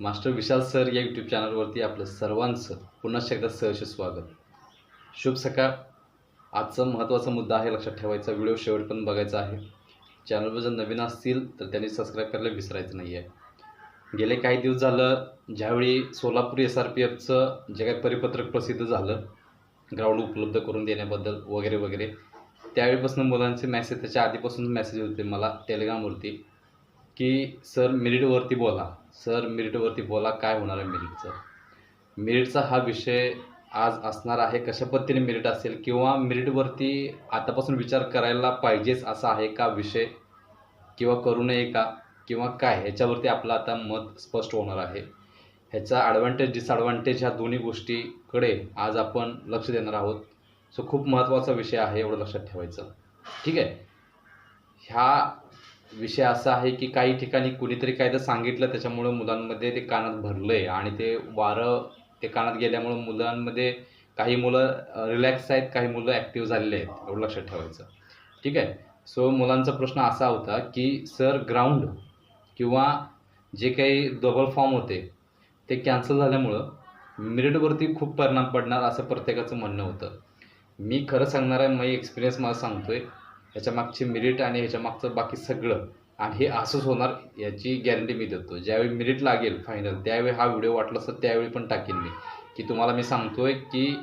Master Vishal sir या YouTube चॅनलवरती आपलं सर्वांचं पुन्हा एकदा सहर्ष स्वागत. शुभ सकाळ. आजचा महत्त्वाचा मुद्दा आहे लक्षात ठेवायचा. व्हिडिओ शेवट पण बघायचा आहे. चॅनलवर जर नवीन असतील तर त्यांनी सबस्क्राईब करायला विसरायचं नाही आहे गेले काही दिवस झालं ज्यावेळी सोलापूर एस आर पी एफचं जे काही परिपत्रक प्रसिद्ध झालं ग्राउंड उपलब्ध करून देण्याबद्दल वगैरे वगैरे त्यावेळीपासून मुलांचे मेसेज त्याच्या आधीपासून मेसेज होते मला टेलिग्रामवरती की सर मेरिटवरती बोला. सर मिरिटवरती बोला काय होणार आहे मिरिटचं? मिरिटचा हा विषय आज असणार आहे. कशा पद्धतीने मेरिट असेल किंवा मेरिटवरती आतापासून विचार करायला पाहिजेच असा आहे का विषय? किंवा करू नये का? किंवा काय? ह्याच्यावरती आपलं आता मत स्पष्ट होणार आहे. ह्याचा ॲडव्हान्टेज डिसॲडव्हान्टेज ह्या दोन्ही गोष्टीकडे आज आपण लक्ष देणार आहोत. सो खूप महत्त्वाचा विषय आहे एवढं लक्षात ठेवायचं. ठीक आहे? ह्या विषय असा आहे की काही ठिकाणी कुणीतरी काय तर सांगितलं त्याच्यामुळं मुलांमध्ये ते कानात भरलं आहे आणि ते वारं ते कानात गेल्यामुळं मुलांमध्ये काही मुलं रिलॅक्स आहेत काही मुलं ॲक्टिव्ह झालेले आहेत एवढं लक्षात ठेवायचं. ठीक आहे? सो मुलांचा प्रश्न असा होता की सर ग्राउंड किंवा जे काही डबल फॉर्म होते ते कॅन्सल झाल्यामुळं मेरिटवरती खूप परिणाम पडणार असं प्रत्येकाचं म्हणणं होतं. मी खरं सांगणार आहे मी एक्सपिरियन्स मला सांगतो आहे ह्याच्या मागची मेरिट आणि ह्याच्या मागचं बाकी सगळं. आणि हे असंच होणार याची गॅरंटी मी देतो. ज्यावेळी मेरिट लागेल फायनल त्यावेळी हा व्हिडिओ वाटला असं त्यावेळी पण टाकेन मी. की तुम्हाला मी सांगतोय की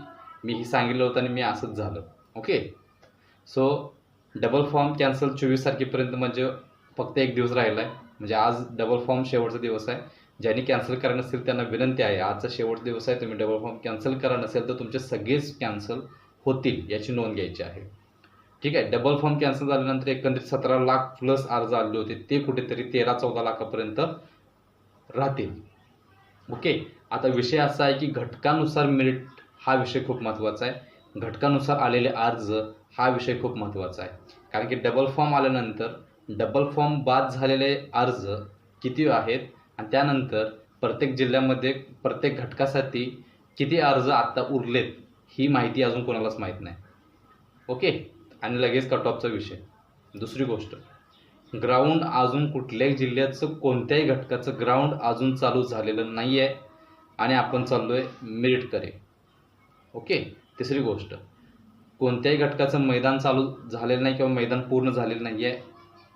मी ही सांगितलं होतं आणि मी असंच झालं. Okay so double form cancel चोवीस तारखेपर्यंत म्हणजे फक्त एक दिवस राहिला आहे म्हणजे आज डबल फॉर्म शेवटचा दिवस आहे. ज्यांनी कॅन्सल करा नसेल त्यांना विनंती आहे आजचा शेवटचा दिवस आहे तुम्ही डबल फॉर्म कॅन्सल करा नसेल तर तुमचे सगळेच कॅन्सल होतील याची नोंद घ्यायची आहे. ठीक आहे डबल फॉर्म कॅन्सल झाल्यानंतर एकंदरीत सतरा लाख प्लस अर्ज आले होते. ते कुठेतरी तेरा चौदा लाखापर्यंत राहतील. ओके आता विषय असा आहे की घटकानुसार मेरिट हा विषय खूप महत्त्वाचा आहे. घटकानुसार आलेले अर्ज हा विषय खूप महत्त्वाचा आहे. कारण की डबल फॉर्म आल्यानंतर डबल फॉर्म बाद झालेले अर्ज किती आहेत? आणि त्यानंतर प्रत्येक जिल्ह्यामध्ये प्रत्येक घटकासाठी किती अर्ज आत्ता उरलेत ही माहिती अजून कोणालाच माहीत नाही. ओके आणि लगेच कट ऑफचा विषय. दुसरी गोष्ट ग्राउंड अजून कुठल्याही जिल्ह्याचं कोणत्याही घटकाचं ग्राउंड अजून चालू झालेलं नाही आहे आणि आपण चाललो आहे मेरिटकडे ओके तिसरी गोष्ट कोणत्याही घटकाचं मैदान चालू झालेलं नाही किंवा मैदान पूर्ण झालेलं नाही आहे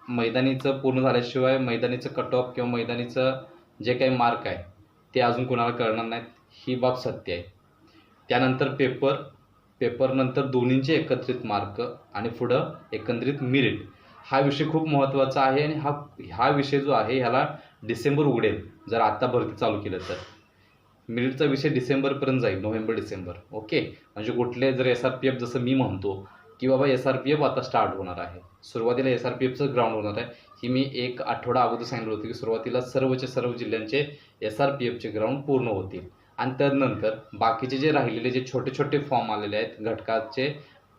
मैदानीचं पूर्ण झाल्याशिवाय मैदानीचं कट ऑफ किंवा मैदानीचं जे काही मार्क आहे ते अजून कोणाला कळणार नाहीत ही बाब सत्य आहे. त्यानंतर पेपर पेपरनंतर दोन्हींचे एकत्रित मार्क आणि पुढं एकंदरीत मिरिट हा विषय खूप महत्त्वाचा आहे आणि हा हा विषय जो आहे ह्याला डिसेंबर उघडेल. जर आत्ता भरती चालू केलं तर. मिरिटचा विषय डिसेंबरपर्यंत जाईल नोव्हेंबर डिसेंबर. ओके? म्हणजे कुठले जर एस आर पी एफ जसं मी म्हणतो की बाबा एस आर पी एफ आता स्टार्ट होणार आहे. सुरुवातीला एस आर पी एफचं ग्राउंड होणार आहे. ही मी एक आठवडा अगोदर सांगितलं होतं की सुरुवातीला सर्वचे सर्व जिल्ह्यांचे एस आर पी एफचे ग्राउंड पूर्ण होतील. आणि त्यानंतर बाकीचे जे राहिलेले जे छोटे छोटे फॉर्म आलेले आहेत घटकाचे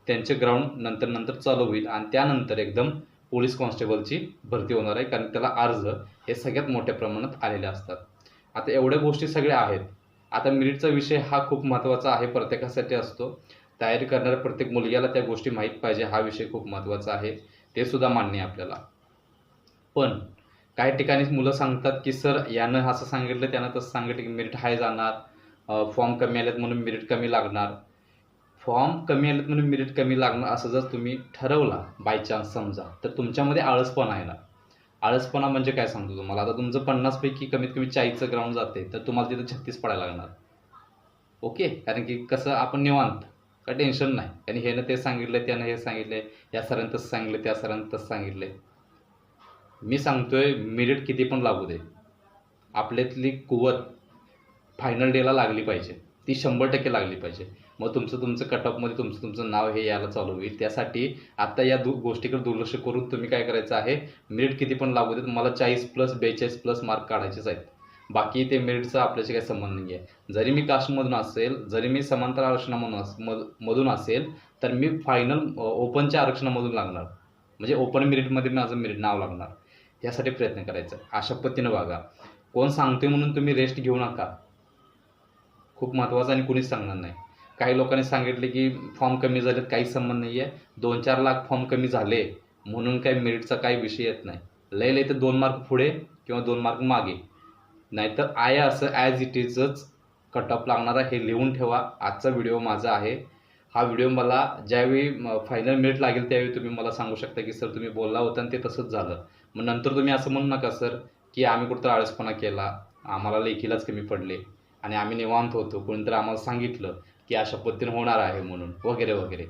त्यांचे ग्राउंड नंतर नंतर चालू होईल आणि त्यानंतर एकदम पोलीस कॉन्स्टेबलची भरती होणार आहे कारण त्याला अर्ज हे सगळ्यात मोठ्या प्रमाणात आलेले असतात. आता एवढ्या गोष्टी सगळ्या आहेत. आता मिरिटचा विषय हा खूप महत्त्वाचा आहे प्रत्येकासाठी असतो. तयारी करणाऱ्या प्रत्येक मुलग्याला त्या गोष्टी माहीत पाहिजे हा विषय खूप महत्त्वाचा आहे. ते सुद्धा मान्य आहे आपल्याला. पण काही ठिकाणी मुलं सांगतात की सर यानं असं सांगितलं त्यानं तसं सांगितलं की मेरिट हाय जाणार. फॉर्म कमी आलेत म्हणून मेरिट कमी लागणार. फॉर्म कमी आलेत म्हणून मेरिट कमी लागणार असं जर तुम्ही ठरवला बाय चान्स समजा तर तुमच्यामध्ये आळसपणा आहे ना आळसपणा म्हणजे काय सांगतो तुम्हाला? आता तुमचं पन्नासपैकी कमीत कमी चाळीसचं ग्राउंड जाते तर तुम्हाला तिथं छत्तीस पडायला लागणार. ओके? कारण की कसं आपण निवांत का टेन्शन नाही. आणि ह्यानं ते सांगितलं त्यानं हे सांगितलं या सरांनी तसं सांगितलं त्या सरांनी तसं सांगितलं. मी सांगतोय मेरिट किती पण लागू दे. आपल्यातली कुवत फायनल डेला लागली पाहिजे. ती शंभर टक्के लागली पाहिजे. मग तुमचं तुमचं कटअपमध्ये तुमचं तुमचं नाव हे यायला चालू होईल. त्यासाठी आत्ता या दु गोष्टीकडे दुर्लक्ष करून तुम्ही काय करायचं आहे? मेरिट किती पण लागू देत मला चाळीस प्लस बेचाळीस प्लस मार्क काढायचेच आहेत. बाकी ते मेरिटचा आपल्याशी काही संबंध नाही आहे जरी मी कास्टमधून असेल जरी मी समांतर आरक्षणामधून अस मध मधून असेल तर मी फायनल ओपनच्या आरक्षणामधून लागणार. म्हणजे ओपन मेरिटमध्ये माझं मेरिट नाव लागणार. यासाठी प्रयत्न करायचा. अशा पद्धतीनं वागा कोण सांगते म्हणून तुम्ही रेस्ट घेऊ नका. खूप महत्त्वाचं आणि कुणीच सांगणार नाही. काही लोकांनी सांगितले की फॉर्म कमी झालेत काही संबंध नाही आहे दोन चार लाख फॉर्म कमी झाले म्हणून काही मेरिटचा काही विषय येत नाही. लय लय तर दोन मार्क पुढे किंवा दोन मार्क मागे. नाहीतर आहे असं ॲज इट इजच कट ऑफ लागणार आहे हे लिहून ठेवा. आजचा व्हिडिओ माझा आहे. हा व्हिडिओ मला ज्यावेळी फायनल मिनिट लागेल त्यावेळी तुम्ही मला सांगू शकता की सर तुम्ही बोलला होता आणि ते तसंच झालं. मग नंतर तुम्ही असं म्हणू नका सर की आम्ही कुठं आळसपणा केला. आम्हाला लेखीलाच कमी पडले. आणि आम्ही निवांत होतो. कोणीतरी आम्हाला सांगितलं की अशा पद्धतीने होणार आहे म्हणून वगैरे वगैरे.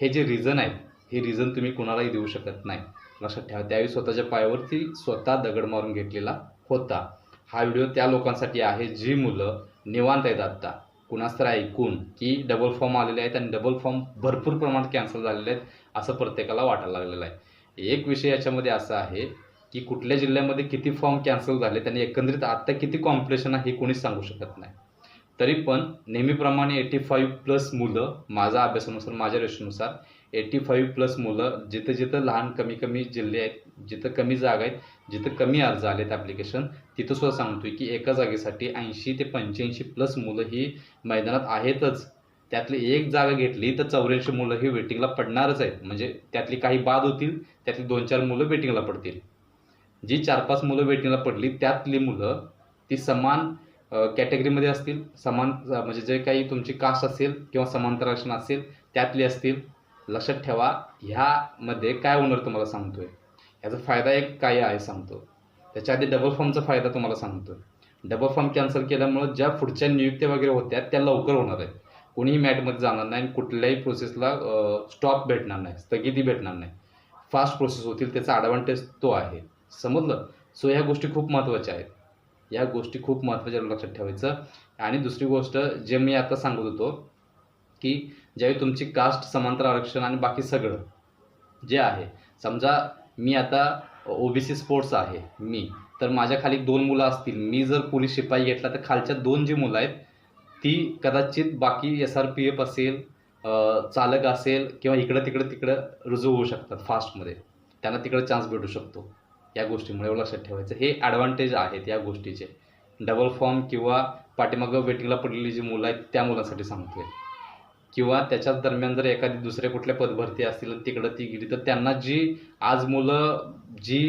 हे जे रिझन आहेत हे रिझन तुम्ही कुणालाही देऊ शकत नाही. लक्षात ठेवा त्यावेळी स्वतःच्या पायावरती स्वतः दगड मारून घेतलेला होता. हा व्हिडिओ त्या लोकांसाठी आहे जी मुलं निवांत आहेत आत्ता. कुणास तर ऐकून की डबल फॉर्म आलेले आहेत आणि डबल फॉर्म भरपूर प्रमाणात कॅन्सल झालेले आहेत असं प्रत्येकाला वाटायला लागलेलं आहे. एक विषय याच्यामध्ये असा आहे की कुठल्या जिल्ह्यामध्ये किती फॉर्म कॅन्सल झाले त्यांनी एकंदरीत आत्ता किती कॉम्पिटिशन आहे हे कोणीच सांगू शकत नाही. तरी पण नेहमीप्रमाणे एटी फाईव्ह प्लस मुलं माझा अभ्यासानुसार माझ्या रेशनुसार एटी फाईव्ह प्लस मुलं जिथं जिथं लहान कमी कमी जिल्हे आहेत जिथं कमी जागा आहेत जिथं कमी अर्ज आलेत ॲप्लिकेशन तिथं सुद्धा सांगतोय की एका जागेसाठी ऐंशी ते पंच्याऐंशी प्लस मुलं ही मैदानात आहेतच. त्यातली एक जागा घेतली तर चौऱ्याऐंशी मुलं ही वेटिंगला पडणारच आहेत. म्हणजे त्यातली काही बाद होतील त्यातली दोन चार मुलं वेटिंगला पडतील. जी चार पाच मुलं वेटिंगला पडली त्यातली मुलं ती समान कॅटेगरीमध्ये असतील समान म्हणजे जे काही तुमची कास्ट असेल किंवा समांतर आरक्षण असेल त्यातली असतील. लक्षात ठेवा ह्यामध्ये काय होणार तुम्हाला सांगतोय? याचा फायदा एक काय आहे सांगतो. त्याच्या आधी डबल फॉर्मचा फायदा तुम्हाला सांगतो. डबल फॉर्म कॅन्सल केल्यामुळं ज्या पुढच्या नियुक्त्या वगैरे होत्या त्या लवकर होणार आहेत. कोणीही मॅटमध्ये जाणार नाही कुठल्याही प्रोसेसला स्टॉप भेटणार नाही स्थगिती भेटणार नाही. फास्ट प्रोसेस होतील त्याचा ॲडव्हान्टेज तो आहे. समजलं? सो ह्या गोष्टी खूप महत्त्वाच्या आहेत. या गोष्टी खूप महत्त्वाच्या लक्षात ठेवायचं. आणि दुसरी गोष्ट जे मी आता सांगत होतो की ज्यावेळी तुमची कास्ट समांतर आरक्षण आणि बाकी सगळं जे आहे समजा मी आता ओबीसी स्पोर्ट्स आहे मी तर माझ्या खाली दोन मुलं असतील. मी जर पोलीस शिपाई घेतला तर खालच्या दोन जी मुलं आहेत ती कदाचित बाकी एस आर पी एफ असेल चालक असेल किंवा इकडं तिकडं तिकडं रुजू होऊ शकतात फास्टमध्ये त्यांना तिकडं चान्स भेटू शकतो. या गोष्टीमुळे लक्षात ठेवायचं. हे ॲडव्हान्टेज आहेत या गोष्टीचे. डबल फॉर्म किंवा पाठीमागं वेटिंगला पडलेली जी मुलं आहेत त्या मुलांसाठी सांगतोय. किंवा त्याच्याच दरम्यान जर एखादी दुसऱ्या कुठल्या पदभरती असतील तिकडं ती गेली तर त्यांना जी आज मुलं जी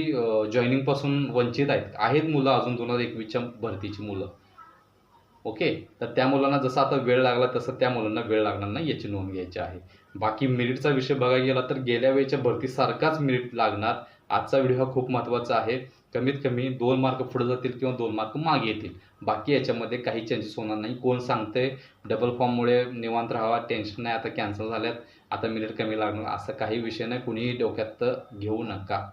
जॉईनिंगपासून वंचित आहेत आहेत मुलं अजून दोन हजार एकवीसच्या भरतीची मुलं. ओके? तर त्या मुलांना जसा आता वेळ लागला तसं त्या मुलांना वेळ लागणार नाही याची नोंद घ्यायची आहे. बाकी मेरिटचा विषय बघायला गेला तर गेल्या वेळेच्या भरतीसारखाच मेरिट लागणार आजचा व्हिडिओ हा खूप महत्त्वाचा आहे. कमीत कमी दोन मार्क पुढे जातील किंवा दोन मार्क मागे येतील. बाकी याच्यामध्ये काही चेंजेस होणार नाही. कोण सांगतंय? डबल फॉर्ममुळे निवांत राहावा. टेन्शन नाही. आता कॅन्सल झाल्यात. आता मिनिट कमी लागणार. असा काही विषय नाही. कुणीही डोक्यात घेऊ नका.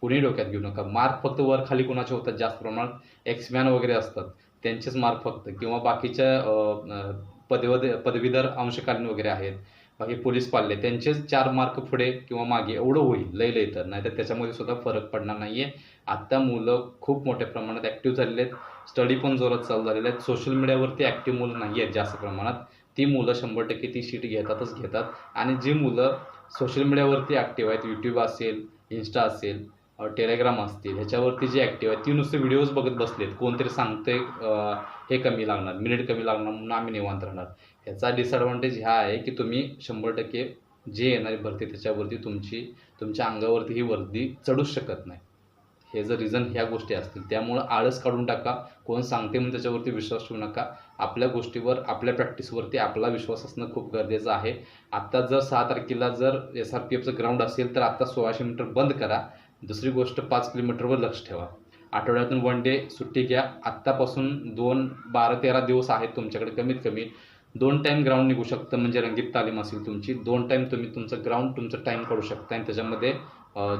कुणीही डोक्यात घेऊ नका. मार्क फक्त वर खाली कोणाचे होतात? जास्त प्रमाणात एक्समॅन वगैरे असतात. त्यांचेच मार्क फक्त. किंवा बाकीच्या अं, पदवीधर अंशकालीन वगैरे आहेत. बाकी पोलीस पाळले त्यांचेच चार मार्क पुढे किंवा मागे एवढं होईल लय लय तर. नाहीतर त्याच्यामध्ये सुद्धा फरक पडणार नाही आहे आत्ता मुलं खूप मोठ्या प्रमाणात ॲक्टिव्ह झालेले आहेत स्टडी पण जोरात चालू झालेले आहेत सोशल मीडियावरती ॲक्टिव्ह मुलं नाही आहेत जास्त प्रमाणात. ती मुलं शंभर टक्के ती शीट घेतातच घेतात. आणि जी मुलं सोशल मीडियावरती ॲक्टिव्ह आहेत यूट्यूब असेल इन्स्टा असेल टेलिग्राम असतील ह्याच्यावरती जे ॲक्टिव्ह आहेत ती नुसते व्हिडिओज बघत बसलेत. कोणतरी सांगते हे कमी लागणार मिनिट कमी लागणार म्हणून आम्ही निवांत राहणार. ह्याचा डिसएडव्हान्टेज ह्या आहे की तुम्ही शंभर टक्के जे येणारी भरती त्याच्यावरती तुमची तुमच्या अंगावरती ही वर्दी चढूच शकत नाही. हे जर रिझन ह्या गोष्टी असतील. त्यामुळं आळस काढून टाका. कोण सांगते म्हणून त्याच्यावरती विश्वास ठेवू नका. आपल्या गोष्टीवर आपल्या प्रॅक्टिसवरती आपला विश्वास असणं खूप गरजेचं आहे. आत्ता जर सहा तारखेला जर एस आर पी एफचं ग्राउंड असेल तर आत्ता सोळाशे मीटर बंद करा. दुसरी गोष्ट पाच किलोमीटरवर लक्ष ठेवा. आठवड्यातून वन डे सुट्टी घ्या. आत्तापासून दोन बारा तेरा दिवस आहेत तुमच्याकडे कमीत कमी. दोन टाईम ग्राउंड निघू शकतं म्हणजे रंगीत तालीम असेल तुमची दोन टाईम तुम्ही तुमचं ग्राउंड तुमचं टाईम काढू शकता आणि त्याच्यामध्ये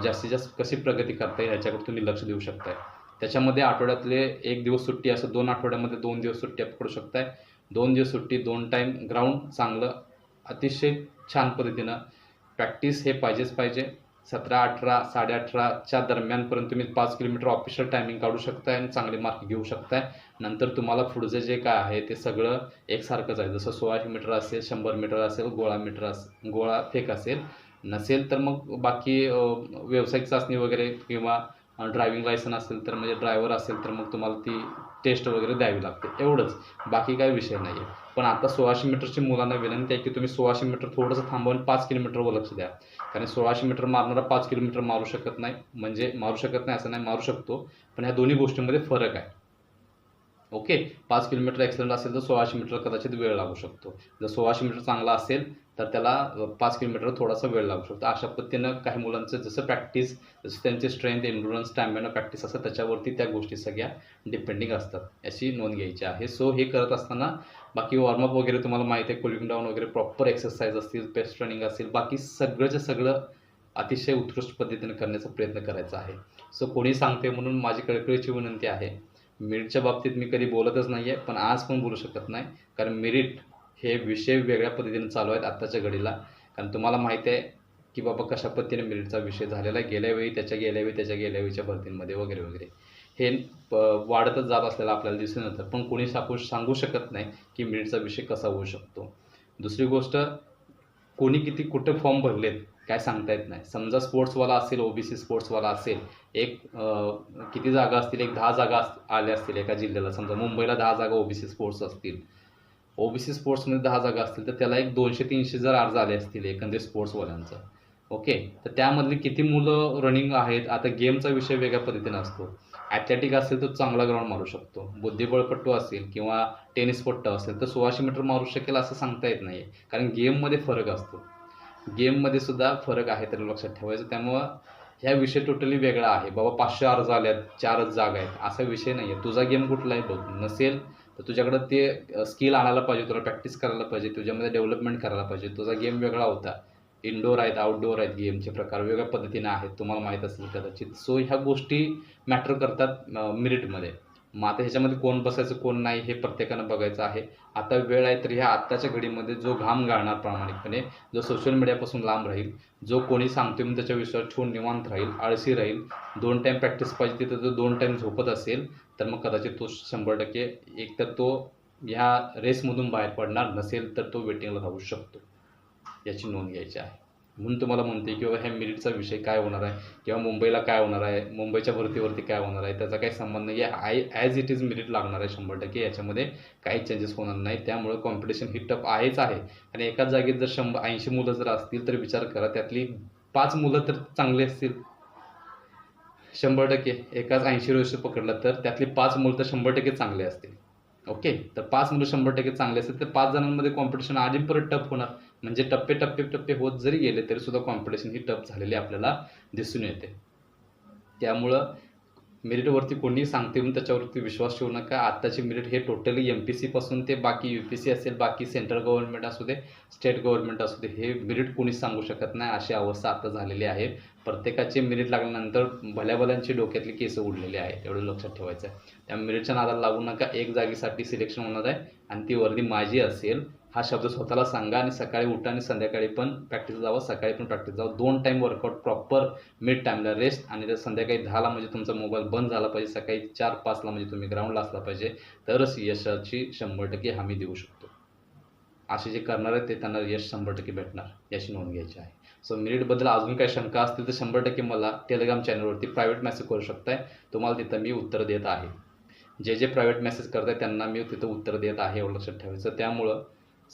जास्तीत जास्त कशी प्रगती करता येईल ह्याच्याकडे तुम्ही लक्ष देऊ शकताय. त्याच्यामध्ये आठवड्यातले एक दिवस सुट्टी असं दोन आठवड्यामध्ये दोन दिवस सुट्टी पकडू शकताय. दोन दिवस सुट्टी दोन टाईम ग्राउंड चांगलं अतिशय छान पद्धतीनं प्रॅक्टिस हे पाहिजेच पाहिजे. सतरा अठरा साडे अठराच्या दरम्यानपर्यंत तुम्ही पाच किलोमीटर ऑफिशियल टायमिंग काढू शकताय आणि चांगले मार्क घेऊ शकताय. नंतर तुम्हाला पुढचं जे काय आहे ते सगळं एकसारखंच आहे. जसं सोळाशे मीटर असेल शंभर मीटर असेल गोळा मीटर असेल गोळा फेक असेल. नसेल तर मग बाकी व्यावसायिक चाचणी वगैरे किंवा ड्रायव्हिंग लायसन असेल तर म्हणजे ड्रायव्हर असेल तर मग तुम्हाला ती टेस्ट वगैरे द्यावी लागते. एवढंच. बाकी काही विषय नाही आहे पण आता सोळाशे मीटरची मुलांना विनंती आहे की तुम्ही सोळाशे मीटर थोडंसं थांबवून पाच किलोमीटरवर लक्ष द्या. कारण सोळाशे मीटर मारणारा पाच किलोमीटर मारू शकत नाही. म्हणजे मारू शकत नाही असं नाही मारू शकतो. पण ह्या दोन्ही गोष्टींमध्ये फरक आहे. ओके? पाच किलोमीटर ॲक्सिडेंट असेल तर सोळाशे मीटर कदाचित वेळ लागू शकतो. जर सोळाशे मीटर चांगला असेल तर त्याला पाच किलोमीटर थोडासा वेळ लागू शकतो. अशा पद्धतीनं काही मुलांचं जसं प्रॅक्टिस जसं त्यांचे स्ट्रेंथ एन्ड्युरन्स स्टॅमिना प्रॅक्टिस असतं त्याच्यावरती त्या गोष्टी सगळ्या डिपेंडिंग असतात. याची नोंद घ्यायची आहे. सो हे करत असताना बाकी वॉर्मअप वगैरे तुम्हाला माहिती आहे कुलिंग डाऊन वगैरे प्रॉपर एक्सरसाइज असतील बेस्ट रनिंग असेल बाकी सगळंच्या सगळं अतिशय उत्कृष्ट पद्धतीने करण्याचा प्रयत्न करायचा आहे. सो कोणी सांगते म्हणून माझी कळकळीची विनंती आहे. मेरिटच्या बाबतीत मी कधी बोलतच नाही आहे पण आज पण बोलू शकत नाही. कारण मेरिट हे विषय वेगळ्या पद्धतीने चालू आहेत आत्ताच्या घडीला. कारण तुम्हाला माहिती आहे की बाबा कशा पद्धतीने मेरिटचा विषय झालेला आहे गेल्या वेळी त्याच्या गेल्या वेळी त्याच्या गेल्या वेळीच्या भरतींमध्ये वगैरे वगैरे. हे प- वाढतच जात असलेलं आपल्याला दिसून येतं. पण कोणी सांगू सांगू शकत नाही की मेरिटचा विषय कसा होऊ शकतो. दुसरी गोष्ट कोणी किती कुठे फॉर्म भरलेत काय सांगता येत नाही. समजा स्पोर्ट्सवाला असेल ओबीसी स्पोर्ट्सवाला असेल एक किती जागा असतील? एक दहा जागा आल्या असतील एका जिल्ह्याला. समजा मुंबईला दहा जागा ओबीसी स्पोर्ट्स असतील. ओबीसी स्पोर्ट्समध्ये दहा जागा असतील तर त्याला एक दोनशे तीनशे जर अर्ज आले असतील एकंदरीत स्पोर्ट्सवाल्यांचं ओके तर त्यामधली किती मुलं रनिंग आहेत? आता गेमचा विषय वेगळ्या पद्धतीने असतो. ॲथलेटिक असेल तर चांगला ग्राउंड मारू शकतो. बुद्धिबळपट्टू असेल किंवा टेनिसपट्टू असेल तर सोळाशे मीटर मारू शकेल असं सांगता येत नाही कारण गेममध्ये फरक असतो. गेममध्ये सुद्धा फरक आहे त्याला लक्षात ठेवायचं. त्यामुळं ह्या विषय टोटली वेगळा आहे. बाबा पाचशे अर्ज आल्यात चारच जागा आहेत. असा विषय नाही आहे तुझा गेम कुठला आहे बघ? नसेल तर तुझ्याकडं ते स्किल आणायला पाहिजे तुला प्रॅक्टिस करायला पाहिजे तुझ्यामध्ये डेव्हलपमेंट करायला पाहिजे. तुझा गेम वेगळा होता. इनडोअर आहेत आउटडोअर आहेत गेमचे प्रकार वेगळ्या पद्धतीने आहेत. तुम्हाला माहीत असेल कदाचित. सो ह्या गोष्टी मॅटर करतात मिरिटमध्ये मग आता ह्याच्यामध्ये कोण बसायचं कोण नाही हे प्रत्येकानं बघायचं आहे. आता वेळ आहे तर ह्या आत्ताच्या घडीमध्ये जो घाम गाळणार प्रामाणिकपणे जो सोशल मीडियापासून लांब राहील जो कोणी सांगतोय म्हणून त्याच्या विश्वास ठेवून निवांत राहील आळशी राहील दोन टाईम प्रॅक्टिस पाहिजे तिथं जो दोन टाईम झोपत असेल तर मग कदाचित तो शंभर टक्के एकतर तो ह्या रेसमधून बाहेर पडणार नसेल तर तो वेटिंगला राहू शकतो. याची नोंद घ्यायची आहे. म्हणून तुम्हाला म्हणते की बाबा ह्या मेरिटचा विषय काय होणार आहे? किंवा मुंबईला काय होणार आहे? मुंबईच्या भरतीवरती काय होणार आहे? त्याचा काही संबंध नाही. आहे I as it is merit लागणार आहे शंभर टक्के. याच्यामध्ये काही चेंजेस होणार नाही त्यामुळे कॉम्पिटिशन ही टफ आहेच आहे. आणि एकाच जागेत जर शंभर ऐंशी मुलं जर असतील तर विचार करा त्यातली पाच मुलं तर चांगली असतील. शंभर टक्के. एकाच ऐंशी रोज पकडलं तर त्यातली पाच मुलं तर शंभर टक्के चांगले असतील. ओके? तर पाच मुलं शंभर टक्के चांगले असतील तर पाच जणांमध्ये कॉम्पिटिशन आधी परत टफ होणार. म्हणजे टप्पे टप्पे टप्पे होत जरी गेले तरी सुद्धा कॉम्पिटिशन ही टफ झालेली आपल्याला दिसून येते. त्यामुळं मेरिटवरती कोणीही सांगते म्हणून त्याच्यावरती विश्वास ठेवू नका. आत्ताची मेरिट हे टोटली एम पी सीपासून ते बाकी यू पी सी असेल बाकी सेंट्रल गव्हर्नमेंट असू दे स्टेट गव्हर्नमेंट असू दे हे मेरिट कोणीच सांगू शकत नाही. अशी अवस्था आता झालेली आहे. प्रत्येकाचे मेरिट लागल्यानंतर भल्या भल्यांची केस उडलेली आहेत एवढं लक्षात ठेवायचं आहे त्या मेरिटच्या नादाला लागू नका. एक जागेसाठी सिलेक्शन होणार आहे आणि ती वर्दी माझी असेल हा शब्द स्वतःला सांगा आणि सकाळी उठा आणि संध्याकाळी पण प्रॅक्टिस जावं सकाळी पण प्रॅक्टिस जावं. दोन टाईम वर्कआउट प्रॉपर मिड टाईमला रेस्ट आणि त्या संध्याकाळी दहाला म्हणजे तुमचा मोबाईल बंद झाला पाहिजे सकाळी चार पाचला म्हणजे तुम्ही ग्राउंडला असला पाहिजे तरच यशाची शंभर टक्के हमी देऊ शकतो. असे जे करणार आहेत ते त्यांना यश शंभर टक्के भेटणार याची नोंद घ्यायची आहे. सो मेरिटबद्दल अजून काही शंका असतील तर शंभर टक्के मला टेलिग्राम चॅनलवरती प्रायव्हेट मेसेज करू शकताय. तुम्हाला तिथं मी उत्तर देत आहे. जे जे प्रायव्हेट मेसेज करताय त्यांना मी तिथं उत्तर देत आहे एवढं लक्षात ठेवायचं. त्यामुळं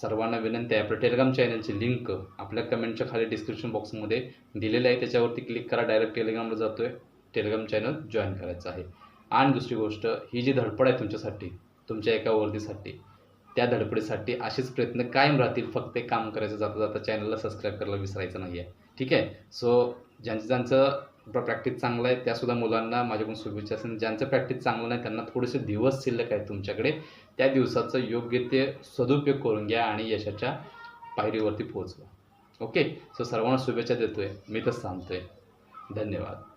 सर्वांना विनंती आहे. आपल्या टेलिग्राम चॅनलची लिंक आपल्या कमेंटच्या खाली डिस्क्रिप्शन बॉक्समध्ये दिलेली आहे. त्याच्यावरती क्लिक करा. डायरेक्ट टेलिग्रामला जातो आहे टेलिग्राम चॅनल जॉईन करायचं आहे. आणि दुसरी गोष्ट ही जी धडपड आहे तुमच्यासाठी तुमच्या एका वर्दीसाठी त्या धडपडीसाठी असेच प्रयत्न कायम राहतील. फक्त काम करायचं जाता जाता चॅनलला सबस्क्राईब करायला विसरायचं नाही आहे ठीक आहे? सो ज्यांचं ज्यांचं प्रॅक्टिस चांगलं आहे. त्यासुद्धा मुलांना माझ्याकडून शुभेच्छा. असेल ज्यांचं प्रॅक्टिस चांगलं नाही त्यांना थोडेसे दिवस शिल्लक आहेत तुमच्याकडे. त्या दिवसाचं योग्य ते सदुपयोग करून घ्या आणि यशाच्या पायरीवरती पोहोचवा. ओके सो सर्वांना शुभेच्छा देतोय. मी तर सांगतोय. धन्यवाद.